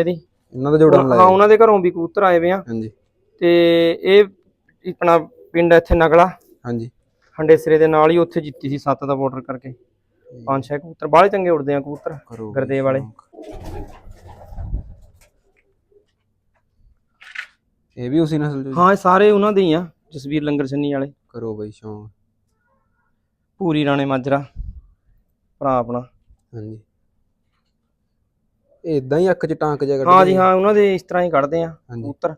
ਇਹਦੀ। ਇਹਨਾਂ ਦਾ ਜੋੜਾ ਹਾਂ ਲਾਇਆ ਉਹਨਾਂ ਦੇ ਘਰੋਂ ਵੀ ਕਬੂਤਰ ਆਏ ਵੇ ਆ। ਹਾਂਜੀ। ਤੇ ਇਹ ਆਪਣਾ ਪਿੰਡ ਇੱਥੇ ਨਗਲਾ। ਹਾਂਜੀ। ਹੰਡੇਸਰੇ ਦੇ ਨਾਲ ਹੀ ਉੱਥੇ ਜਿੱਤੀ ਸੀ ਸੱਤ ਦਾ ਬਾਰਡਰ ਕਰਕੇ। ਪੰਜ ਛੇ ਕਬੂਤਰ ਬਾਹਲੇ ਚੰਗੇ ਉੜਦੇ ਆ ਕਬੂਤਰ ਕਰੋ ਗੁਰਦੇਵ ਵਾਲੇ। ਇਹ ਵੀ ਉਸੇ ਨਸਲ ਜੀ? ਹਾਂ ਇਹ ਸਾਰੇ ਉਹਨਾਂ ਦੇ ਹੀ ਆ ਜਸਵੀਰ ਲੰਗਰ ਛੰਨੀ ਵਾਲੇ। ਕਰੋ ਬਈ ਸ਼ੌਂਕ। ਪੂਰੀ ਰਾਣੇ ਮਾਜਰਾ ਭਰਾ ਆਪਣਾ। ਹਾਂਜੀ। ਇਦਾਂ ਹੀ ਅੱਖ ਚ ਟਾਂਕ ਜਿਹਾ ਕੱਢਦੇ ਹਾਂ ਜੀ ਹਾਂ ਉਹਨਾਂ ਦੇ ਇਸ ਤਰ੍ਹਾਂ ਹੀ ਕੱਢਦੇ ਆ ਹਾਂਜੀ। ਕਬੂਤਰ।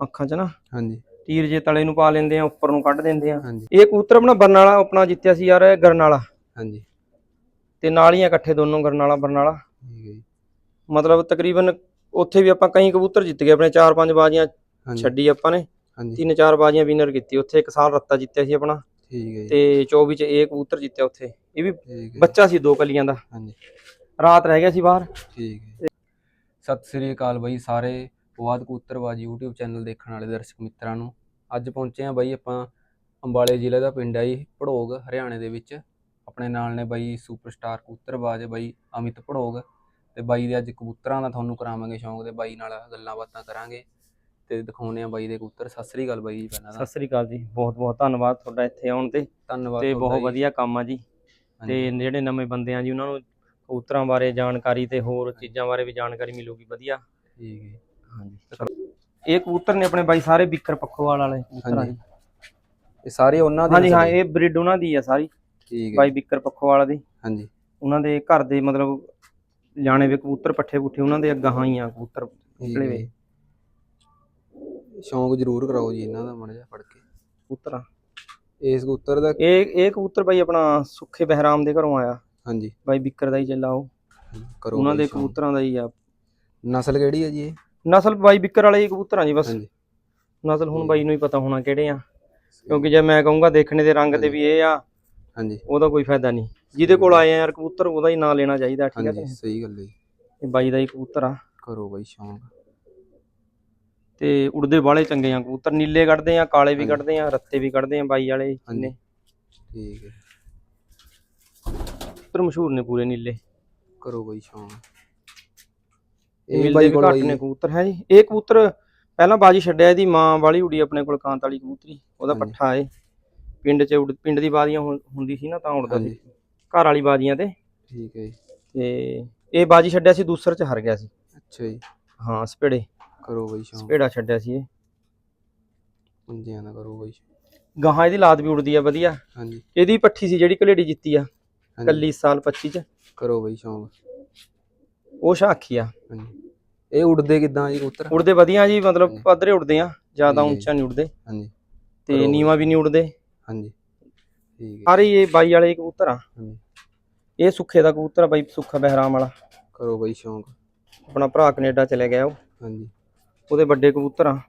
ਅੱਖਾਂ 'ਚ ਨਾ। ਹਾਂਜੀ। ਤੀਰ ਜੇ ਤਲੇ ਨੂੰ ਪਾ ਲੈਂਦੇ ਆ ਉੱਪਰ ਨੂੰ ਕੱਢ ਦਿੰਦੇ ਆ। ਹਾਂਜੀ। ਇਹ ਕਬੂਤਰ ਆਪਣਾ ਬਰਨਾਲਾ ਆਪਣਾ ਜਿੱਤਿਆ ਸੀ ਯਾਰ ਗਰਨਾਲਾ। ਹਾਂਜੀ। ਤੇ ਨਾਲ ਹੀ ਆ ਇਕੱਠੇ ਦੋਨੋਂ ਗਰਨਾਲਾ ਬਰਨਾਲਾ। ਠੀਕ ਹੈ ਜੀ। ਮਤਲਬ ਤਕਰੀਬਨ ਉੱਥੇ ਵੀ ਆਪਾਂ ਕਈ ਕਬੂਤਰ ਜਿੱਤ ਗਏ ਆਪਣੇ 4-5 ਬਾਜ਼ੀਆਂ ਹਾਂਜੀ। ਛੱਡੀ ਆਪਾਂ ਨੇ। ਹਾਂਜੀ। ਤਿੰਨ ਚਾਰ ਬਾਜ਼ੀਆਂ ਵਿਨਰ ਕੀਤੀ ਉੱਥੇ ਇੱਕ ਸਾਲ ਰੱਤਾ ਜਿੱਤਿਆ ਸੀ ਆਪਣਾ। ਠੀਕ ਹੈ ਜੀ। ਤੇ 24 ਚ ਇਹ ਕਬੂਤਰ ਜਿੱਤਿਆ ਉੱਥੇ। ਇਹ ਵੀ ਠੀਕ ਹੈ। ਬੱਚਾ ਸੀ ਦੋ ਕਲੀਆਂ ਦਾ। ਹਾਂਜੀ। ਰਾਤ ਰਹਿ ਗਿਆ ਸੀ ਬਾਹਰ। ਠੀਕ ਹੈ। ਸਤਿ ਸ੍ਰੀ ਅਕਾਲ ਬਾਈ ਸਾਰੇ। ਪਵਾਦ ਕਬੂਤਰਬਾਜੀ YouTube ਚੈਨਲ ਦੇਖਣ ਵਾਲੇ ਦਰਸ਼ਕ ਮਿੱਤਰਾਂ ਨੂੰ। ਅੱਜ ਪਹੁੰਚੇ ਆ ਬਾਈ ਆਪਾਂ ਅੰਬਾਲੇ ਜ਼ਿਲ੍ਹੇ ਦਾ ਪਿੰਡ ਹੈ ਜੀ ਭੜੋਗ ਹਰਿਆਣੇ ਦੇ ਵਿੱਚ। ਆਪਣੇ ਨਾਲ ਨੇ ਬਾਈ ਸੁਪਰਸਟਾਰ ਕਬੂਤਰਬਾਜ ਬਾਈ ਅਮਿਤ ਭੜੋਗ। ਤੇ ਬਾਈ ਦੇ ਅੱਜ ਕਬੂਤਰਾਂ ਦਾ ਤੁਹਾਨੂੰ ਕਰਾਵਾਂਗੇ ਸ਼ੌਂਕ ਦੇ ਬਾਈ ਨਾਲ ਗੱਲਾਂ ਬਾਤਾਂ ਕਰਾਂਗੇ। ਤੇ ਦਿਖਾਉਣੇ ਆ ਬਾਈ ਦੇ ਕਬੂਤਰ। ਸਤਿ ਸ੍ਰੀ ਅਕਾਲ ਬਾਈ ਜੀ ਪਹਿਲਾਂ ਸਤਿ ਸ੍ਰੀ ਅਕਾਲ ਜੀ। ਬਹੁਤ ਬਹੁਤ ਧੰਨਵਾਦ ਤੁਹਾਡਾ ਇੱਥੇ ਆਉਣ ਤੇ। ਧੰਨਵਾਦ ਤੇ ਬਹੁਤ। ਵਧੀਆ ਕੰਮ ਆ ਜੀ। ਤੇ ਜਿਹੜੇ ਨਵੇਂ ਬੰਦੇ ਆ ਜੀ ਉਹਨਾਂ ਨੂੰ ਕਬੂਤਰਾਂ ਬਾਰੇ ਜਾਣਕਾਰੀ ਤੇ ਹੋਰ ਚੀਜ਼ਾਂ ਬਾਰੇ ਵੀ ਜਾਣਕਾਰੀ ਮਿਲੂਗੀ ਵਧੀਆ। ਠੀਕ ਹੈ ਹਾਂਜੀ ਇਹ ਕਬੂਤਰ ਨੇ ਆਪਣੇ ਬਾਈ ਸਾਰੇ ਬਿੱਕਰ ਪੱਖੋਵਾਲ ਵਾਲੇ ਕਬੂਤਰਾਂ। ਦੀ। ਇਹ ਸਾਰੇ ਉਹਨਾਂ ਦੇ ਹਾਂਜੀ ਹਾਂ? ਇਹ ਬਰੀਡ ਉਹਨਾਂ ਦੀ ਆ ਸਾਰੀ। ਠੀਕ ਹੈ। ਬਾਈ ਬਿੱਕਰ ਪੱਖੋਵਾਲ ਦੀ। ਹਾਂਜੀ। ਉਹਨਾਂ ਦੇ ਘਰ ਦੇ ਮਤਲਬ ਜਾਣੇ ਵੇ ਕਬੂਤਰ ਪੱਠੇ ਪੁੱਠੇ ਉਹਨਾਂ ਦੇ ਅੱਗਾਂ ਹੀ ਆ ਕਬੂਤਰ ਨਿਕਲੇ ਵੇ। ਸ਼ੌਂਕ ਜ਼ਰੂਰ ਕਰਾਓ ਜੀ ਇਹਨਾਂ ਦਾ ਮੜ ਜਾ ਫੜ ਕੇ। ਕਬੂਤਰਾਂ। ਇਸ ਕਬੂਤਰ ਦਾ ਇਹ ਇਹ ਕਬੂਤਰ ਬਾਈ ਆਪਣਾ ਸੁੱਖੇ ਬਹਿਰਾਮ ਦੇ ਘਰੋਂ ਆਇਆ। ਹਾਂਜੀ। ਬਾਈ ਬਿੱਕਰ ਦਾ ਹੀ ਚੱਲਾ ਉਹ। ਕਰੋ ਉਹਨਾਂ ਦੇ। ਕਬੂਤਰਾਂ ਦਾ ਹੀ ਆ। ਨਸਲ ਕਿਹੜੀ ਹੈ ਜੀ ਇਹ? ਨਸਲ ਬਾਈ ਬਿੱਕਰ ਵਾਲੇ ਹੀ ਕਬੂਤਰਾਂ ਜੀ ਬਸ। ਨਸਲ ਹੁਣ ਬਾਈ ਨੂੰ ਹੀ ਪਤਾ ਹੋਣਾ ਕਿਹੜੇ ਆ। ਕਿਉਂਕਿ ਜੇ ਮੈਂ ਕਹੂੰਗਾ ਦੇਖਣੇ ਦੇ ਰੰਗ ਤੇ ਵੀ ਇਹ ਆ ਹਾਂਜੀ। ਉਹਦਾ ਕੋਈ ਫਾਇਦਾ ਨਹੀਂ। ਜਿਹਦੇ ਕੋਲ ਆਏ ਆ ਯਾਰ ਕਬੂਤਰ ਉਹਦਾ ਹੀ ਨਾਂ ਲੈਣਾ ਚਾਹੀਦਾ ਠੀਕ ਹੈ ਹਾਂਜੀ ਸਹੀ ਗੱਲ ਹੈ ਜੀ। ਇਹ ਬਾਈ ਦਾ ਹੀ ਕਬੂਤਰ ਆ। ਕਰੋ ਬਾਈ ਸ਼ੌਂਕ। ਤੇ ਉੜਦੇ ਬਾਲੇ ਚੰਗੇ ਆ ਕਬੂਤਰ। ਨੀਲੇ ਕੱਢਦੇ ਆ ਕਾਲੇ ਵੀ। ਕੱਢਦੇ ਆ ਰੱਤੇ ਵੀ ਕੱਢਦੇ ਆ ਬਾਈ ਵਾਲੇ ਜਿੰਨੇ ਠੀਕ ਹੈ। ਕਬੂਤਰ ਮਸ਼ਹੂਰ ਨੇ ਪੂਰੇ ਨੀਲੇ। ਕਰੋ ਬਾਈ ਸ਼ੌਂਕ। ਇਹ ਬਾਈ ਕੋਲ ਘੱਟ ਨੇ। ਕਬੂਤਰ ਹੈ ਜੀ? ਇਹ ਕਬੂਤਰ ਪਹਿਲਾਂ ਬਾਜੀ ਛੱਡਿਆ ਇਹਦੀ ਮਾਂ ਵਾਲੀ ਉੜੀ ਆਪਣੇ ਕੋਲ ਕਾਂਤ ਵਾਲੀ ਕਬੂਤਰੀ ਉਹਦਾ। ਪੱਠਾ ਏ। ਪਿੰਡ 'ਚ ਪਿੰਡ ਦੀ ਬਾਜ਼ੀਆਂ ਹੁੰਦੀ ਸੀ ਨਾ ਤਾਂ ਉੜਦਾ ਸੀ। ਘਰ ਵਾਲੀ ਬਾਜ਼ੀਆਂ ਤੇ। ਠੀਕ ਹੈ ਤੇ ਇਹ ਬਾਜੀ ਛੱਡਿਆ ਸੀ ਦੂਸਰ 'ਚ ਹਾਰ ਗਿਆ ਸੀ। ਅੱਛਾ ਜੀ। ਹਾਂ ਸਪੇੜੇ। ਕਰੋ ਬਾਈ ਸ਼ੌਂਕ। ਸਪੇੜਾ ਛੱਡਿਆ ਸੀ ਇਹ। ਪੰਜਿਆਂ ਦਾ ਕਰੋ ਬਾਈ। ਗਾਹਾਂ ਇਹਦੀ ਲਾਤ ਵੀ ਉੜਦੀ ਆ ਵਧੀਆ। ਹਾਂਜੀ। ਇਹਦੀ ਪੱਠੀ ਸੀ ਜਿਹੜੀ ਕਲੇੜੀ ਜਿੱਤੀ ਆ। ਕੱਲੀ ਸਾਲ 25 ਚ? ਕਰੋ ਬਾਈ ਸ਼ੌਂਕ। ਉਹ ਸ਼ਾਖੀ ਆ। ਹਾਂਜੀ। ਇਹ ਉੜਦੇ ਕਿਦਾਂ ਜੀ ਕਬੂਤਰ? ਉੜਦੇ ਵਧੀਆ ਜੀ ਮਤਲਬ। ਪੱਧਰੇ ਉੜਦੇ ਆ ਜ਼ਿਆਦਾ। ਉੱਚਾ ਨਹੀਂ ਉੜਦੇ ਹਾਂਜੀ। ਤੇ ਕਰੋ ਨੀਵਾ ਵੀ ਨਹੀਂ ਉੜਦੇ ਹਾਂਜੀ। ਠੀਕ ਹੈ। ਸਾਰੇ ਇਹ ਬਾਈ ਵਾਲੇ ਕਬੂਤਰ ਆ। ਹਾਂਜੀ। ਇਹ ਸੁੱਖੇ ਦਾ ਕਬੂਤਰ ਆ ਬਾਈ ਸੁੱਖਾ ਬਹਿਰਾਮ ਵਾਲਾ। ਕਰੋ ਬਾਈ ਸ਼ੌਂਕ। ਆਪਣਾ ਭਰਾ ਕੈਨੇਡਾ ਚਲੇ ਗਿਆ ਉਹ। ਹਾਂਜੀ। ਉਹਦੇ ਵੱਡੇ ਕਬੂਤਰ ਆ।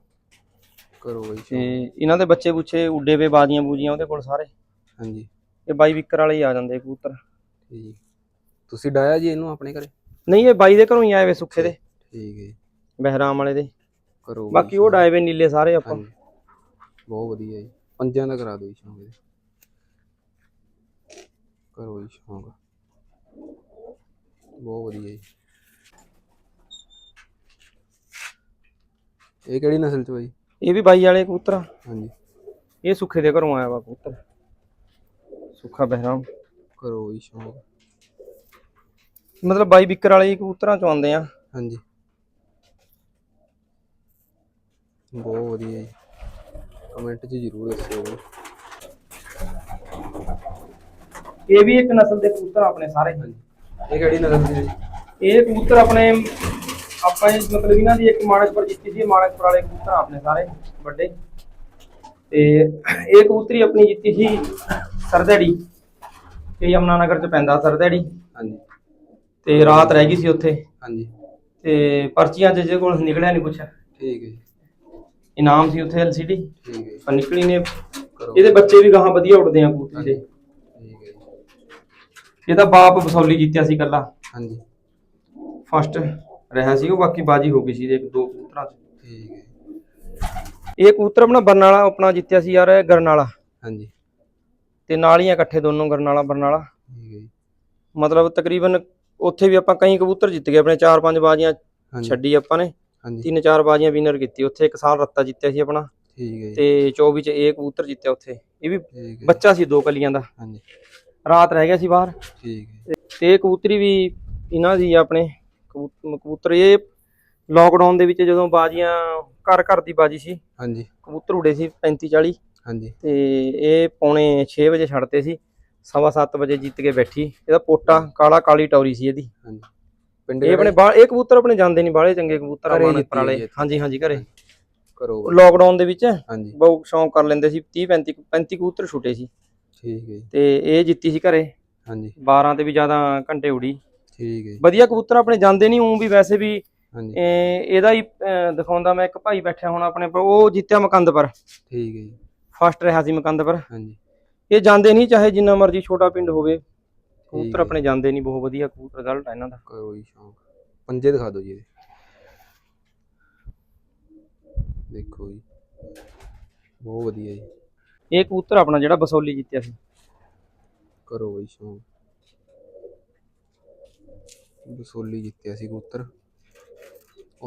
ਕਰੋ ਬਾਈ ਤੇ ਸ਼ੌਂਕ। ਇਹਨਾਂ ਦੇ ਬੱਚੇ ਬੁੱਚੇ ਉੱਡੇ ਵੇ ਬਾਜ਼ੀਆਂ ਬੂਜੀਆਂ ਉਹਦੇ ਕੋਲ ਸਾਰੇ। ਹਾਂਜੀ। ਇਹ ਬਾਈ ਵਿਕਰ ਵਾਲੇ ਹੀ ਆ ਜਾਂਦੇ ਕਬੂਤਰ। ਤੁਸੀਂ ਡਾਇਆ ਜੀ ਇਹਨੂੰ ਆਪਣੇ ਘਰੇ? ਨਹੀਂ ਇਹ ਬਾਈ ਦੇ ਘਰੋਂ ਹੀ ਆਏ ਵੇ ਸੁੱਖੇ ਦੇ। ਠੀਕ ਹੈ। ਬਹਿਰਾਮ ਵਾਲੇ ਦੇ। ਕਰੋ ਬਾਕੀ ਉਹ ਡਾਏ ਵੇ ਨੀਲੇ ਸਾਰੇ ਆਪਾਂ। ਹਾਂਜੀ। ਬਹੁਤ ਵਧੀਆ ਜੀ। ਪੰਜਾਂ ਦਾ ਕਰਾ ਦਿਓ ਜੀ ਸ਼ੌਂਕ ਇਹਦੇ। ਕਰੋ ਜੀ ਸ਼ੌਂਕ। ਬਹੁਤ ਵਧੀਆ ਜੀ। ਇਹ ਕਿਹੜੀ ਨਸਲ ਚ ਬਾਈ? ਇਹ ਵੀ ਬਾਈ ਵਾਲੇ ਕਬੂਤਰ ਆ। ਹਾਂਜੀ। ਇਹ ਸੁੱਖੇ ਦੇ ਘਰੋਂ ਆਇਆ ਵਾ ਕਬੂਤਰ। ਸੁੱਖਾ ਬਹਿਰਾਮ। ਕਰੋ ਜੀ ਸ਼ੌਂਕ। ਮਤਲਬ ਬਾਈ ਬਿੱਕਰ ਵਾਲੇ ਹੀ ਕਬੂਤਰਾਂ ਚੋਂ ਆਉਂਦੇ ਆ। ਹਾਂਜੀ। ਬਹੁਤ ਵਧੀਆ ਜੀ। ਕਮੈਂਟ 'ਚ ਜ਼ਰੂਰ ਦੱਸਿਓ। ਇਹ ਵੀ ਇੱਕ ਨਸਲ ਦੇ ਕਬੂਤਰ ਆਪਣੇ ਸਾਰੇ। ਇਹ ਕਿਹੜੀ ਨਸਲ ਦੀ ਹੈ ਜੀ? ਇਹ ਕਬੂਤਰ ਆਪਣੇ ਆਪਾਂ ਇਹ ਮਤਲਬ ਇਹਨਾਂ ਦੀ ਇੱਕ ਮਾਨਕਪੁਰ ਜਿੱਤੀ ਸੀ ਮਾਨਕਪੁਰ ਵਾਲੇ ਕਬੂਤਰ ਆਪਣੇ ਸਾਰੇ ਵੱਡੇ। ਤੇ ਇਹ ਕਬੂਤਰੀ ਆਪਣੀ ਜਿੱਤੀ ਸੀ ਸਰਦੜੀ। ਤੇ ਯਮਨਾ ਨਗਰ ਚ ਪੈਂਦਾ ਸਰਦੜੀ। ਹਾਂਜੀ। ਤੇ ਰਾਤ ਰਹਿ ਗਈ ਸੀ ਉੱਥੇ। ਹਾਂਜੀ। ਤੇ ਪਰਚੀਆਂ ਚ ਕੋਲ ਨਿਕਲਿਆ ਨਹੀਂ ਕੁਛ। ਠੀਕ ਹੈ ਜੀ। ਇਨਾਮ ਸੀ ਉੱਥੇ ਐਲਸੀਡੀ ਠੀਕ ਹੈ ਜੀ। ਪਰ ਨਿਕਲੀ ਨੇ। ਕਰੋ। ਇਹਦੇ ਬੱਚੇ ਵੀ ਗਾਹਾਂ ਵਧੀਆ ਉੱਡਦੇ ਆ ਕਬੂਤਰੀ ਦੇ। ਠੀਕ ਹੈ ਜੀ। ਇਹਦਾ ਬਾਪ ਬਸੌਲੀ ਜਿੱਤਿਆ ਸੀ ਕੱਲਾ ਹਾਂਜੀ। ਫਸਟ ਰਿਹਾ ਸੀ ਉਹ ਬਾਕੀ ਬਾਜੀ ਹੋ ਗਈ ਸੀ ਇੱਕ ਦੋ ਕਬੂਤਰਾਂ 'ਚ। ਠੀਕ ਹੈ ਜੀ। ਇਹ ਕਬੂਤਰ ਆਪਣਾ ਬਰਨਾਲਾ ਆਪਣਾ ਜਿੱਤਿਆ ਸੀ ਯਾਰ ਗਰਨਾਲਾ। ਹਾਂਜੀ। ਤੇ ਨਾਲ ਹੀ ਆ ਇਕੱਠੇ ਦੋਨੋਂ ਗਰਨਾਲਾ ਬਰਨਾਲਾ। ਠੀਕ ਹੈ ਜੀ। ਮਤਲਬ ਤਕਰੀਬਨ ਉੱਥੇ ਵੀ ਆਪਾਂ ਕਈ ਕਬੂਤਰ ਜਿੱਤ ਗਏ ਆਪਣੇ 4-5 ਬਾਜ਼ੀਆਂ ਹਾਂਜੀ। ਛੱਡੀ ਆਪਾਂ ਨੇ। ਹਾਂਜੀ। ਤਿੰਨ ਚਾਰ ਬਾਜ਼ੀਆਂ ਵਿਨਰ ਕੀਤੀ ਉੱਥੇ ਇੱਕ ਸਾਲ ਰੱਤਾ ਜਿੱਤਿਆ ਸੀ ਆਪਣਾ। ਠੀਕ ਹੈ ਜੀ। ਤੇ 24 ਚ ਇਹ ਕਬੂਤਰ ਜਿੱਤਿਆ ਉੱਥੇ। ਇਹ ਵੀ ਠੀਕ ਹੈ ਬੱਚਾ ਸੀ ਦੋ ਕਲੀਆਂ ਦਾ। ਹਾਂਜੀ। ਰਾਤ ਰਹਿ ਗਿਆ ਸੀ ਬਾਹਰ। ਠੀਕ ਹੈ। ਤੇ ਇਹ ਕਬੂਤਰੀ ਵੀ ਇਹਨਾਂ ਦੀ ਆ ਆਪਣੇ ਕਬੂ- ਕਬੂਤਰ ਇਹ ਲੋਕਡਾਊਨ ਦੇ ਵਿੱਚ ਜਦੋਂ ਬਾਜ਼ੀਆਂ ਘਰ ਘਰ ਦੀ ਬਾਜੀ ਸੀ। ਹਾਂਜੀ। ਕਬੂਤਰ ਉੜੇ ਸੀ 35 40 ਹਾਂਜੀ। ਤੇ ਇਹ ਪੌਣੇ 6 ਵਜੇ ਛੱਡਤੇ ਸੀ ਸਵਾ ਸੱਤ ਵਜੇ ਜਿੱਤ ਕੇ ਬੈਠੀ। ਇਹਦਾ ਪੋਟਾ ਕਾਲਾ ਕਾਲੀ ਟੌਰੀ ਸੀ ਇਹਦੀ। ਹਾਂਜੀ। ਪਿੰਡ ਇਹ ਆਪਣੇ ਇਹ ਕਬੂਤਰ ਆਪਣੇ ਜਾਂਦੇ ਨਹੀਂ ਬਾਹਲੇ ਚੰਗੇ ਕਬੂਤਰ ਆ ਜਿੱਤੀ ਵਾਲੇ। ਹਾਂਜੀ ਹਾਂਜੀ ਘਰੇ। ਕਰੋ ਲੋਕਡਾਊਨ ਦੇ ਵਿੱਚ ਹਾਂਜੀ। ਬਹੁਤ ਸ਼ੌਂਕ ਕਰ ਲੈਂਦੇ ਸੀ 30 35 35 ਕਬੂਤਰ ਛੁੱਟੇ ਸੀ। ਠੀਕ ਹੈ ਤੇ ਇਹ ਜਿੱਤੀ ਸੀ ਘਰੇ। ਹਾਂਜੀ। 12 ਤੇ ਵੀ ਜ਼ਿਆਦਾ ਘੰਟੇ ਉੜੀ ਠੀਕ ਹੈ ਵਧੀਆ ਕਬੂਤਰ ਆਪਣੇ ਜਾਂਦੇ ਨਹੀਂ ਉਂ ਵੀ ਵੈਸੇ ਵੀ ਇਹਦਾ ਹੀ ਦਿਖਾਉਂਦਾ ਮੈਂ ਇੱਕ ਭਾਈ ਬੈਠਿਆ ਹੁਣ ਆਪਣੇ ਉਹ ਜਿੱਤਿਆ ਮਕੰਦਪੁਰ। ਠੀਕ ਹੈ ਜੀ। ਫਸਟ ਰਿਹਾ ਸੀ ਮਕੰਦਪੁਰ। ਹਾਂਜੀ। ਇਹ ਜਾਂਦੇ ਨਹੀਂ ਚਾਹੇ ਜਿੰਨਾ ਮਰਜ਼ੀ ਛੋਟਾ ਪਿੰਡ ਹੋਵੇ। ਕਬੂਤਰ। ਆਪਣੇ ਜਾਂਦੇ ਨਹੀਂ ਬਹੁਤ ਵਧੀਆ ਕਬੂਤਰ ਰਿਜ਼ਲਟ ਆ ਇਹਨਾਂ ਦਾ। ਜੀ ਸ਼ੌਂਕ। ਪੰਜੇ ਦਿਖਾ ਦਿਓ ਜੀ ਇਹਦੇ। ਦੇਖੋ ਜੀ। ਬਹੁਤ ਵਧੀਆ ਜੀ। ਇਹ ਕਬੂਤਰ ਆਪਣਾ ਜਿਹੜਾ ਬਸੋਲੀ ਜਿੱਤਿਆ ਸੀ। ਕਰੋ ਬਈ ਸ਼ੌਂਕ। ਬਸੋਲੀ ਜਿੱਤਿਆ ਸੀ ਕਬੂਤਰ।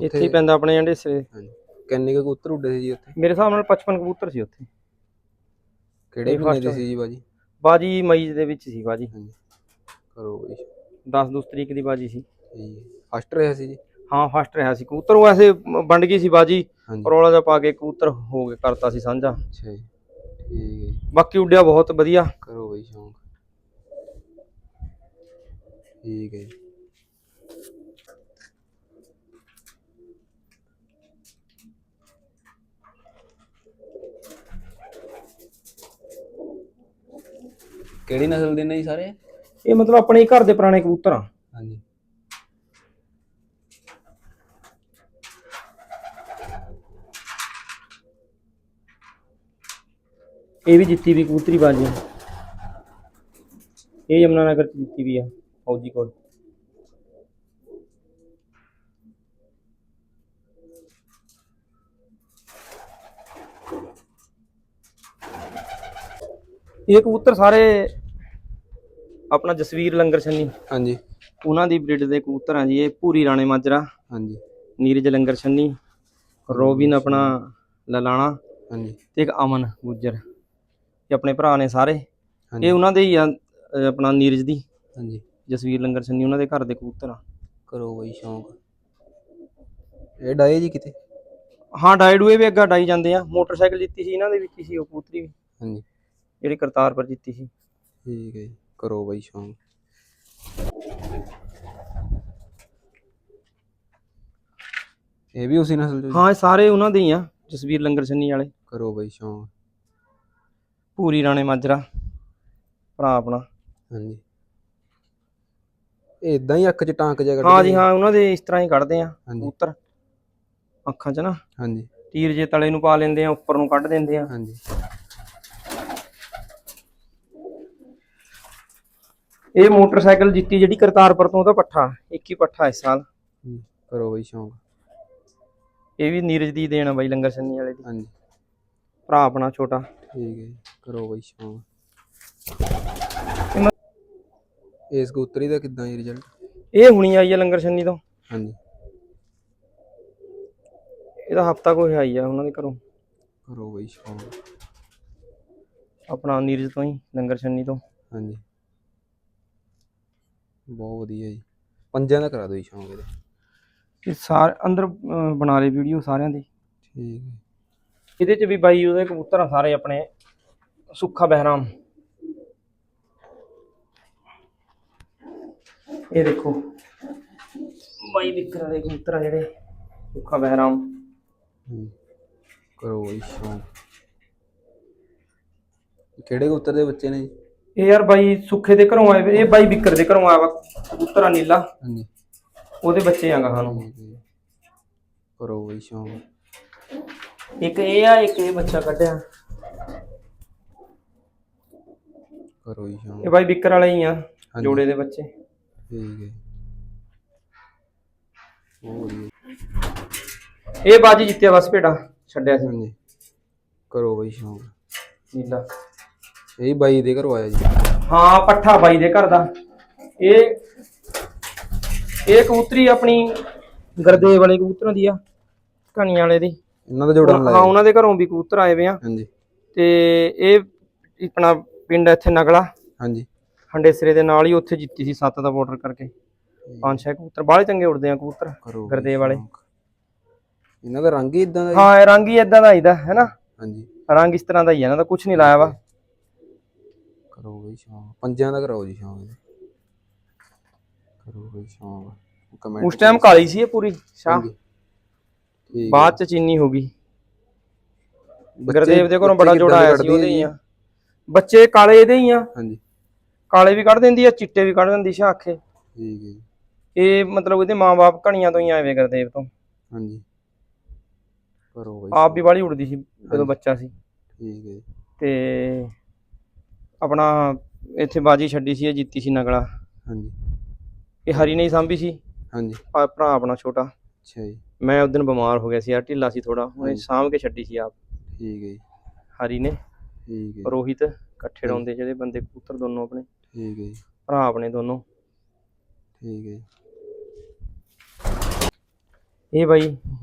ਇੱਥੇ ਹੀ ਪੈਂਦਾ ਆਪਣੇ ਜਿਹੜੇ ਸੇ- ਹਾਂਜੀ। ਕਿੰਨੇ ਕਬੂਤਰ ਉੱਡੇ ਸੀ ਜੀ ਉੱਥੇ? ਮੇਰੇ ਹਿਸਾਬ ਨਾਲ 55 ਕਬੂਤਰ ਸੀ ਉੱਥੇ। ਕਿਹੜੇ ਮਹੀਨੇ ਦੇ ਸੀ ਜੀ ਬਾਜੀ? ਬਾਜੀ ਮਈ ਦੇ ਵਿੱਚ ਸੀ ਬਾਜੀ। ਹਾਂਜੀ। ਕਰੋ ਬਈ 10 2 ਤਰੀਕ ਦੀ ਬਾਜੀ ਸੀ। ਠੀਕ ਫਸਟ ਰਿਹਾ ਸੀ ਜੀ? ਹਾਂ ਫਸਟ ਰਿਹਾ ਸੀ। ਕਬੂਤਰ ਉਹ ਐਸੇ ਵੰਡ ਗਈ ਸੀ ਬਾਜੀ। ਰੌਲਾ ਜਿਹਾ ਪਾ ਕੇ ਕਬੂਤਰ ਹੋ ਗਿਆ ਕਰਤਾ ਸੀ ਸਾਂਝਾ। ਅੱਛਾ ਜੀ। ਠੀਕ ਹੈ ਜੀ। ਬਾਕੀ ਉੱਡਿਆ ਬਹੁਤ ਵਧੀਆ। ਕਰੋ ਬਈ ਸ਼ੌਂਕ। ਠੀਕ ਹੈ ਕਿਹੜੀ ਨਸਲ ਦੇ ਨੇ ਜੀ ਸਾਰੇ? ਇਹ ਮਤਲਬ ਆਪਣੇ ਹੀ ਘਰ ਦੇ ਪੁਰਾਣੇ ਕਬੂਤਰ ਆ। ਹਾਂਜੀ। ਇਹ ਵੀ ਜਿੱਤੀ ਵੀ ਕਬੂਤਰੀ ਬਾਜੀ। ਇਹ ਯਮਨਾ ਨਗਰ ਚ ਜਿੱਤੀ ਵੀ ਆ ਫੌਜੀ ਕੋਲ। ਇਹ ਕਬੂਤਰ ਸਾਰੇ ਆਪਣਾ ਜਸਵੀਰ ਲੰਗਰ ਛੰਨੀ। ਹਾਂਜੀ। ਉਹਨਾਂ ਦੀ ਬਰੀਡ ਦੇ ਕਬੂਤਰ ਆ ਜੀ ਇਹ ਪੂਰੀ ਰਾਣੇ ਮਾਜਰਾ ਹਾਂਜੀ। ਨੀਰਜ ਲੰਗਰ ਛੰਨੀ ਰੋਬਿਨ ਆਪਣਾ ਲਲਾਣਾ ਹਾਂਜੀ। ਤੇ ਇੱਕ ਅਮਨ ਗੁੱਜਰ। ਇਹ ਆਪਣੇ ਭਰਾ ਨੇ ਸਾਰੇ। ਇਹ ਉਹਨਾਂ ਦੇ ਹੀ ਆ ਆਪਣਾ ਨੀਰਜ ਦੀ। ਹਾਂਜੀ। ਜਸਵੀਰ ਲੰਗਰ ਸੰਨੀ ਉਹਨਾਂ ਦੇ ਘਰ ਦੇ ਕਬੂਤਰ ਆ। ਕਰੋ ਬਈ ਸ਼ੌਂਕ। ਇਹ ਡਾਏ ਜੀ ਕਿਤੇ? ਹਾਂ ਡਾਈਡੂਏ ਵੀ ਅੱਗਾ ਡਾਈ ਜਾਂਦੇ ਆ। ਮੋਟਰਸਾਈਕਲ ਜਿੱਤੀ ਸੀ ਇਹਨਾਂ ਦੇ ਵਿੱਚ ਸੀ ਉਹ ਕਬੂਤਰੀ ਵੀ। ਹਾਂਜੀ। ਜਿਹੜੀ ਕਰਤਾਰਪੁਰ ਜਿੱਤੀ ਸੀ। ਠੀਕ ਹੈ ਜੀ ਕਰੋ ਬਈ ਸ਼ੌਂਕ। ਇਹ ਵੀ ਉਸੇ ਨਸਲ ਚੋਂ? ਹਾਂ ਇਹ ਸਾਰੇ ਉਹਨਾਂ ਦੇ ਹੀ ਆ ਜਸਵੀਰ ਲੰਗਰ ਸੰਨੀ ਵਾਲੇ। ਕਰੋ ਬਈ ਸ਼ੌਂਕ। ਪੂਰੀ ਰਾਣੇ ਮਾਜਰਾ ਭਰਾ ਆਪਣਾ। ਹਾਂਜੀ। ਇਹ ਇਦਾਂ ਹੀ ਅੱਖ 'ਚ ਟਾਂਕ ਜਿਹਾ ਕੱਢ ਹਾਂ ਜੀ ਹਾਂ ਉਹਨਾਂ ਦੇ ਇਸ ਤਰ੍ਹਾਂ ਹੀ ਕੱਢਦੇ ਆ ਹਾਂਜੀ। ਕਬੂਤਰ। ਅੱਖਾਂ 'ਚ ਨਾ। ਹਾਂਜੀ। ਤੀਰ ਜੇ ਤਲੇ ਨੂੰ ਪਾ ਲੈਂਦੇ ਆ ਉੱਪਰ ਨੂੰ ਕੱਢ ਦਿੰਦੇ ਆ। ਹਾਂਜੀ। ਇਹ ਮੋਟਰਸਾਈਕਲ ਜਿੱਤੀ ਜਿਹੜੀ ਕਰਤਾਰਪੁਰ ਤੋਂ ਉਹਦਾ ਪੱਠਾ ਇੱਕ ਹੀ ਪੱਠਾ ਇਸ ਸਾਲ। ਕਰੋ ਬਈ ਸ਼ੌਂਕ। ਇਹ ਵੀ ਨੀਰਜ ਦੀ ਦੇਣ ਆ ਬਾਈ ਲੰਗਰ ਸੰਨੀ ਵਾਲੇ ਦੀ। ਹਾਂਜੀ। ਭਰਾ ਆਪਣਾ ਛੋਟਾ। ਠੀਕ ਹੈ ਕਰੋ ਬਈ ਸ਼ੌਂਕ। ਇਸ ਕਬੂਤਰੀ ਦਾ ਕਿੱਦਾਂ ਜੀ ਰਿਜ਼ਲਟ ਇਹ ਹੁਣੀ ਆਈ ਆ ਲੰਗਰ ਛੰਨੀ ਤੋਂ। ਹਾਂਜੀ। ਇਹਦਾ ਹਫਤਾ ਕੋਈ ਆਈ ਆ ਉਹਨਾਂ ਦੇ ਘਰੋਂ। ਕਰੋ ਬਈ ਸ਼ੌਂਕ। ਆਪਣਾ ਨੀਰਜ ਤੋਂ ਹੀ ਲੰਗਰ ਛੰਨੀ ਤੋਂ। ਹਾਂਜੀ। ਬਹੁਤ ਵਧੀਆ ਜੀ। ਪੰਜਾਂ ਦਾ ਕਰਾ ਦਿਓ ਜੀ ਸ਼ੌਂਕ ਇਹਦੇ। ਇਹ ਸਾਰ ਅੰਦਰ ਅਹ, ਬਣਾ ਲਈ ਵੀਡੀਓ ਸਾਰਿਆਂ ਦੀ। ਠੀਕ ਹੈ। ਇਹਦੇ ਚ ਵੀ ਬਾਈ ਉਹਦੇ ਕਬੂਤਰ ਆ ਸਾਰੇ ਆਪਣੇ। ਸੁੱਖਾ ਬਹਿਰਾਮ। ਇਹ ਦੇਖੋ। ਬਾਈ ਵਿਕਰ ਦੇ ਕਬੂਤਰ ਆ ਜਿਹੜੇ। ਸੁੱਖਾ ਬਹਿਰਾਮ। ਕਰੋ ਬਈ ਸ਼ੌਂਕ। ਕਿਹੜੇ ਕਬੂਤਰ ਦੇ ਬੱਚੇ ਨੇ ਜੀ? ਇਹ ਯਾਰ ਬਾਈ ਸੁੱਖੇ ਦੇ ਘਰੋਂ ਆਏ ਵੇ- ਇਹ ਬਾਈ ਵਿਕਰ ਦੇ ਘਰੋਂ ਆਇਆ ਵਾ ਕਬੂਤਰ ਨੀਲਾ। ਹਾਂਜੀ। ਉਹਦੇ ਬੱਚੇ ਆ ਗਾਹਾਂ ਨੂੰ। ਠੀਕ ਹੈ ਜੀ। ਕਰੋ ਬਈ ਸ਼ੌਂਕ। ਇੱਕ ਇਹ ਆ ਇੱਕ ਇਹ ਬੱਚਾ ਕੱਢਿਆ। ਕਰੋ ਜੀ ਸ਼ੌਂਕ। ਇਹ ਬਾਈ ਵਿਕਰ ਵਾਲੇ ਹੀ ਆ ਜੋੜੇ ਦੇ ਬੱਚੇ। ਠੀਕ ਹੈ। ਇਹ ਬਾਜੀ ਜਿੱਤਿਆ ਬਸ ਭੇਡਾ ਛੱਡਿਆ ਸੀ। ਹਾਂਜੀ। ਕਰੋ ਬਈ ਸ਼ੌਂਕ। ਨੀਲਾ। ਇਹ ਬਾਈ ਦੇ ਘਰੋਂ ਆਇਆ ਜੀ। ਹਾਂ ਪੱਠਾ ਬਾਈ ਦੇ ਘਰ ਦਾ। ਇਹ ਇਹ ਕਬੂਤਰੀ ਆਪਣੀ ਗਰਦੇ ਵਾਲੇ ਕਬੂਤਰਾਂ ਦੀ ਆ ਕਣੀਆਂ ਵਾਲੇ ਦੀ। ਇਹਨਾਂ ਦਾ ਜੋੜਾ ਹਾਂ ਲਾਇਆ ਉਹਨਾਂ ਦੇ ਘਰੋਂ ਵੀ ਕਬੂਤਰ ਆਏ ਵੇ ਆ। ਹਾਂਜੀ। ਤੇ ਇਹ ਆਪਣਾ ਪਿੰਡ ਇੱਥੇ ਨਗਲਾ। ਹਾਂਜੀ। ਹੰਡੇਸਰੇ ਦੇ ਨਾਲ ਹੀ ਉੱਥੇ ਜਿੱਤੀ ਸੀ ਸੱਤ ਦਾ ਬਾਰਡਰ ਕਰਕੇ। ਪੰਜ ਛੇ ਕਬੂਤਰ ਬਾਹਲੇ ਚੰਗੇ ਉੜਦੇ ਆ ਕਬੂਤਰ ਗਰਦੇ ਵਾਲੇ। ਇਹਨਾਂ ਦਾ ਰੰਗ ਹੀ ਇਦਾਂ ਦਾ? ਹਾਂ ਇਹ ਰੰਗ ਹੀ ਇਦਾਂ ਦਾ ਆਈਦਾ ਹੈ ਨਾ? ਹਾਂਜੀ। ਰੰਗ ਇਸ ਤਰ੍ਹਾਂ ਦਾ ਹੀ ਆ ਇਹਨਾਂ ਦਾ ਕੁਝ ਨਹੀਂ ਲਾਇਆ ਵਾ। ਕਰੋ ਬਈ ਪੰਜਾਂ ਦਾ ਕਰਾਓ ਜੀ ਸ਼ਾਮ ਦੇ ਕਰੋ ਬਈ ਕਮੈਂਟ ਉਸ ਟਾਈਮ ਕਾਲੀ ਸੀ ਇਹ ਪੂਰੀ ਸ਼ਾਹ? ਠੀਕ ਬਾਅਦ ਚ ਚੀਨੀ ਹੋ ਗਈ। ਬੱਚੇ- ਗੁਰਦੇਵ ਦੇ ਘਰੋਂ ਬੱਚੇ ਬੜਾ ਕਿੱਦਾਂ ਜੋੜਾ ਦੇ ਆਇਆ ਸੀ ਕੱਢਦੀ ਉਹਦੇ ਹੈ ਆ। ਬੱਚੇ ਕਾਲੇ ਇਹਦੇ ਹੀ ਆ। ਹਾਂਜੀ। ਕਾਲੇ ਵੀ ਕੱਢ ਦਿੰਦੀ ਆ ਚਿੱਟੇ ਵੀ ਕੱਢ ਦਿੰਦੀ ਸ਼ਾਖੇ ਠੀਕ ਹੈ ਜੀ। ਇਹ ਮਤਲਬ ਇਹਦੇ ਮਾਂ-ਬਾਪ ਕਣੀਆਂ ਤੋਂ ਹੀ ਆਏ ਵੇ ਗੁਰਦੇਵ ਤੋਂ। ਹਾਂਜੀ। ਕਰੋ ਬਈ ਆਪ ਵੀ ਬਾਲੀ ਉੜਦੀ ਸੀ ਜਦੋਂ ਬੱਚਾ ਸੀ। ਠੀਕ ਹੈ ਜੀ। ਤੇ ਆਪਣਾ ਇੱਥੇ ਬਾਜੀ ਛੱਡੀ ਸੀ ਇਹ ਜਿੱਤੀ ਸੀ ਨਗਲਾ। ਹਾਂਜੀ। ਇਹ ਹਰੀ ਨੇ ਹੀ ਸਾਂਭੀ ਸੀ? ਹਾਂਜੀ। ਭਾ- ਭਰਾ ਆਪਣਾ ਛੋਟਾ। ਅੱਛਾ ਜੀ। ਮੈਂ ਉਸ ਦਿਨ ਬਿਮਾਰ ਹੋ ਗਿਆ ਸੀ ਯਾਰ ਢਿੱਲਾ ਸੀ ਥੋੜਾ ਉਹਨੇ ਹਾਂਜੀ। ਸਾਂਭ ਕੇ ਛੱਡੀ ਸੀ ਆਪ। ਠੀਕ ਹੈ ਜੀ। ਹਰੀ ਨੇ। ਠੀਕ ਹੈ ਰੋਹਿਤ ਇਕੱਠੇ ਰਹੁੰਦੇ ਜਿਹੜੇ ਬੰਦੇ ਕਬੂਤਰ ਦੋਨੋਂ ਆਪਣੇ। ਠੀਕ ਹੈ ਜੀ। ਭਰਾ ਆਪਣੇ ਦੋਨੋਂ। ਠੀਕ ਹੈ ਜੀ। ਇਹ ਬਾਈ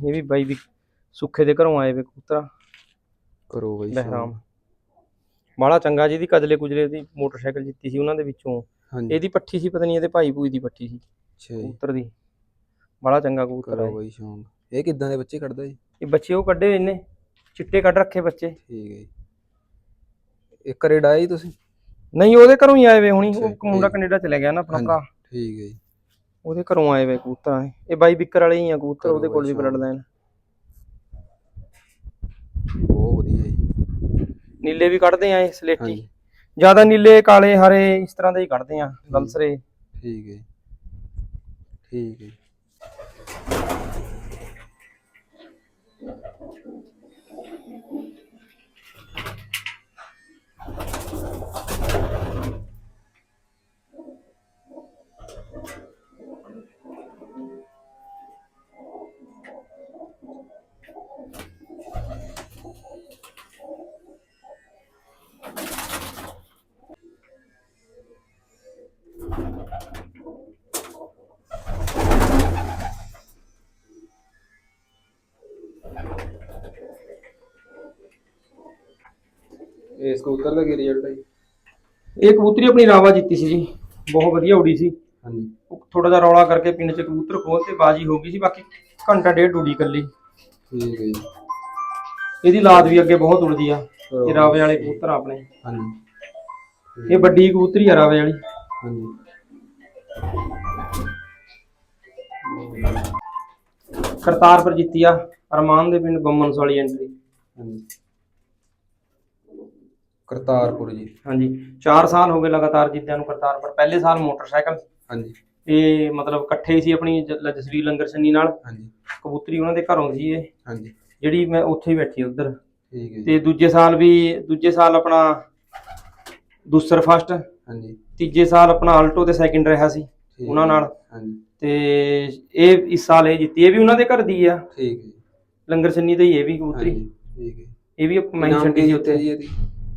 ਇਹ ਵੀ ਬਾਈ ਵੀ ਸੁੱਖੇ ਦੇ ਘਰੋਂ ਆਏ ਵੇ ਕਬੂਤਰ। ਕਰੋ ਬਈ। ਬਹਿਰਾਮ। ਬਾਲਾ ਚੰਗਾ ਜਿਹਦੀ ਕਜਲੇ ਕੁਜਲੇ ਦੀ ਮੋਟਰਸਾਈਕਲ ਜਿੱਤੀ ਸੀ ਉਹਨਾਂ ਦੇ ਵਿੱਚੋਂ। ਹਾਂਜੀ। ਇਹਦੀ ਪੱਠੀ ਸੀ ਪਤਾ ਨਹੀਂ ਇਹਦੇ ਭਾਈ ਭੂਈ ਦੀ ਪੱਠੀ ਸੀ। ਅੱਛਾ ਜੀ। ਕਬੂਤਰ ਦੀ। ਬੜਾ ਚੰਗਾ ਕਬੂਤਰ ਹੈ ਕਰੋ ਬਈ ਸ਼ਾਮ ਇਹ ਕਿੱਦਾਂ ਦੇ ਬੱਚੇ ਕੱਢਦਾ ਜੀ? ਇਹ ਬੱਚੇ ਉਹ ਕੱਢੇ ਇਹਨੇ ਚਿੱਟੇ ਕੱਢ ਰੱਖੇ ਬੱਚੇ। ਠੀਕ ਹੈ ਜੀ। ਇਹ ਡਾਇਆ ਜੀ ਤੁਸੀਂ? ਨਹੀਂ ਉਹਦੇ ਘਰੋਂ ਹੀ ਆਏ ਵੇ ਹੁਣੀ। ਉਹ ਮੁੰਡਾ। ਕੈਨੇਡਾ ਚਲੇ ਗਿਆ ਨਾ ਆਪਣਾ ਹਾਂਜੀ। ਭਰਾ। ਠੀਕ ਹੈ ਜੀ। ਉਹਦੇ ਘਰੋਂ ਆਏ ਵੇ ਕਬੂਤਰ ਇਹ। ਇਹ ਬਾਈ ਬਿੱਕਰ ਵਾਲੇ ਹੀ ਆ ਕਬੂਤਰ ਉਹਦੇ ਕੋਲ ਵੀ ਬਲੱਡ ਲਾਈਨ ਬਹੁਤ ਵਧੀਆ ਜੀ। ਨੀਲੇ ਵੀ ਕੱਢਦੇ ਆ ਇਹ ਸਲੇਟੀ ਹਾਂਜੀ ਜ਼ਿਆਦਾ ਨੀਲੇ ਕਾਲੇ ਹਰੇ ਇਸ ਤਰ੍ਹਾਂ ਦੇ ਹੀ ਕੱਢਦੇ ਆ ਲਲਸਰੇ ਠੀਕ ਹੈ ਜੀ। ਠੀਕ ਹੈ ਜੀ। ਇਸ ਕਬੂਤਰ ਦਾ ਕੀ ਰਿਜ਼ਲਟ ਹੈ ਇਹ ਕਬੂਤਰੀ ਆਪਣੀ ਰਾਵਾ ਜਿੱਤੀ ਸੀ ਜੀ। ਬਹੁਤ ਵਧੀਆ ਉੜੀ ਸੀ। ਹਾਂਜੀ। ਥੋੜਾ ਜਿਹਾ ਰੌਲਾ ਕਰਕੇ ਪਿੰਡ 'ਚ ਕਬੂਤਰ ਖੋਲ ਤੇ ਬਾਜੀ ਹੋ ਗਈ ਸੀ ਬਾਕੀ ਘੰਟਾ ਡੇਢ ਉਡੀ ਕੱਲੀ ਠੀਕ ਹੈ ਜੀ। ਇਹਦੀ ਲਾਦ ਵੀ ਅੱਗੇ ਬਹੁਤ ਉੜਦੀ ਆ ਇਹ ਰਾਵੇ ਵਾਲੇ ਕਬੂਤਰ ਆਪਣੇ। ਹਾਂਜੀ। ਇਹ ਵੱਡੀ ਕਬੂਤਰੀ ਆ ਰਾਵੇ ਵਾਲੀ। ਹਾਂਜੀ। ਕਰਤਾਰਪੁਰ ਜਿੱਤੀ ਆ ਅਰਮਾਨ ਦੇ ਪਿੰਡ ਬੰਮਨਸ ਵਾਲੀ ਐਂਟਰੀ ਹਾਂਜੀ। ਕਰਤਾਰਪੁਰ ਜੀ। ਹਾਂਜੀ 4 ਸਾਲ ਹੋ ਗਏ ਲਗਾਤਾਰ ਜਿੱਤਿਆਂ ਨੂੰ ਕਰਤਾਰਪੁਰ ਪਹਿਲੇ ਸਾਲ ਮੋਟਰਸਾਈਕਲ। ਹਾਂਜੀ। ਇਹ ਮਤਲਬ ਇਕੱਠੇ ਹੀ ਸੀ ਆਪਣੀ ਜਸਵੀਰ ਲੰਗਰ ਸੰਨੀ ਨਾਲ। ਹਾਂਜੀ। ਕਬੂਤਰੀ ਉਹਨਾਂ ਦੇ ਘਰੋਂ ਸੀ ਇਹ। ਹਾਂਜੀ। ਜਿਹੜੀ ਮੈਂ ਉੱਥੇ ਹੀ ਬੈਠੀ ਉਧਰ। ਠੀਕ ਹੈ ਜੀ। ਤੇ ਦੂਜੇ ਸਾਲ ਵੀ ਦੂਜੇ ਸਾਲ ਆਪਣਾ ਦੂਸਰ ਫਸਟ। ਹਾਂਜੀ। ਤੀਜੇ ਸਾਲ ਆਪਣਾ ਆਲਟੋ ਤੇ ਸੈਕਿੰਡ ਰਿਹਾ ਸੀ ਉਹਨਾਂ। ਨਾਲ। ਹਾਂਜੀ। ਤੇ ਇਹ ਇਸ ਸਾਲ ਇਹ ਜਿੱਤੀ। ਇਹ ਵੀ ਉਹਨਾਂ ਦੇ ਘਰ ਦੀ ਆ। ਠੀਕ ਹੈ ਲੰਗਰ ਸੰਨੀ ਤੇ ਹੀ ਇਹ ਵੀ ਕਬੂਤਰੀ। ਠੀਕ ਹੈ ਇਹ ਵੀ ਮੈਂ ਛੱਡੀ ਸੀ ਉੱਥੇ ਜੀ ਇਹਦੀ?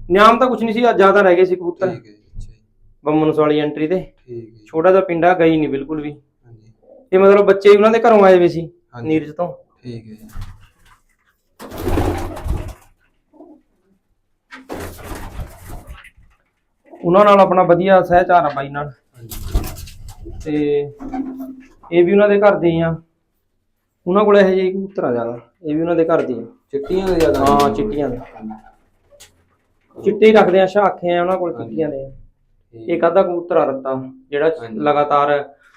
ਨਿਆਮ ਤਾਂ ਕੁਝ ਨਹੀਂ ਸੀ ਅੱਜ ਜ਼ਿਆਦਾ ਰਹਿ ਗਏ ਸੀ ਕਬੂਤਰ। ਠੀਕ ਹੈ ਜੀ ਅੱਛਾ ਜੀ। ਬੰਮਨਸ ਵਾਲੀ ਐਂਟਰੀ ਤੇ। ਠੀਕ ਹੈ ਜੀ। ਛੋਟਾ ਜਿਹਾ ਪਿੰਡਾ ਗਈ ਨਹੀਂ ਬਿਲਕੁਲ ਵੀ। ਹਾਂਜੀ। ਇਹ ਮਤਲਬ ਬੱਚੇ ਹੀ ਉਹਨਾਂ ਦੇ ਘਰੋਂ ਆਏ ਵੇ ਸੀ ਹਾਂਜੀ। ਨੀਰਜ ਤੋਂ। ਠੀਕ ਹੈ ਜੀ। ਉਹਨਾਂ ਨਾਲ ਆਪਣਾ ਵਧੀਆ ਸਹਿਚਾਰ ਆ ਬਾਈ ਨਾਲ। ਹਾਂਜੀ। ਤੇ ਇਹ ਵੀ ਉਹਨਾਂ ਦੇ ਘਰ ਦੇ ਹੀ ਆ। ਉਹਨਾਂ ਕੋਲ ਇਹੋ ਜਿਹੇ ਕਬੂਤਰ ਆ ਜ਼ਿਆਦਾ। ਇਹ ਵੀ ਉਹਨਾਂ ਦੇ ਘਰ ਦੇ ਆ। ਚਿੱਟੀਆਂ ਦੇ ਜ਼ਿਆਦਾ। ਹਾਂ ਚਿੱਟੀਆਂ ਦੇ। ਚਿੱਟੇ ਹੀ ਰੱਖਦੇ ਆ ਸ਼ਾਖੇ ਆ ਉਹਨਾਂ ਕੋਲ ਚਿੱਟੀਆਂ ਠੀਕ। ਇੱਕ ਅੱਧਾ ਕਬੂਤਰ ਆ ਰੱਤਾ ਜਿਹੜਾ ਹਾਂਜੀ। ਲਗਾਤਾਰ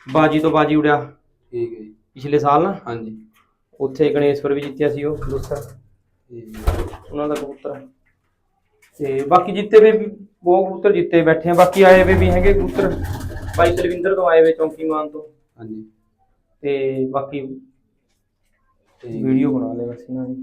ਬਾਜੀ ਤੋਂ ਬਾਜੀ ਉੜਿਆ। ਠੀਕ ਹੈ ਜੀ। ਪਿਛਲੇ ਸਾਲ ਨਾ। ਹਾਂਜੀ। ਉੱਥੇ ਗਣੇਸ਼ਪੁਰ ਵੀ ਜਿੱਤਿਆ ਸੀ ਉਹ ਦੂਸਰਾ ਠੀਕ ਹੈ। ਉਹਨਾਂ ਦਾ ਕਬੂਤਰ। ਤੇ ਬਾਕੀ ਜਿੱਤੇ ਵੀ ਬਹੁਤ ਕਬੂਤਰ ਜਿੱਤੇ ਬੈਠੇ ਆ। ਬਾਕੀ ਆਏ ਵੇ ਵੀ ਹੈਗੇ ਕਬੂਤਰ। ਬਾਈ ਤਲਵਿੰਦਰ ਤੋਂ ਆਏ ਵੇ ਚੌਂਕੀ ਮਾਨ ਤੋਂ। ਹਾਂਜੀ। ਤੇ ਬਾਕੀ ਠੀਕ। ਵੀਡੀਓ ਬਣਾ ਲੈ ਬਸ ਇਹਨਾਂ ਦੀ।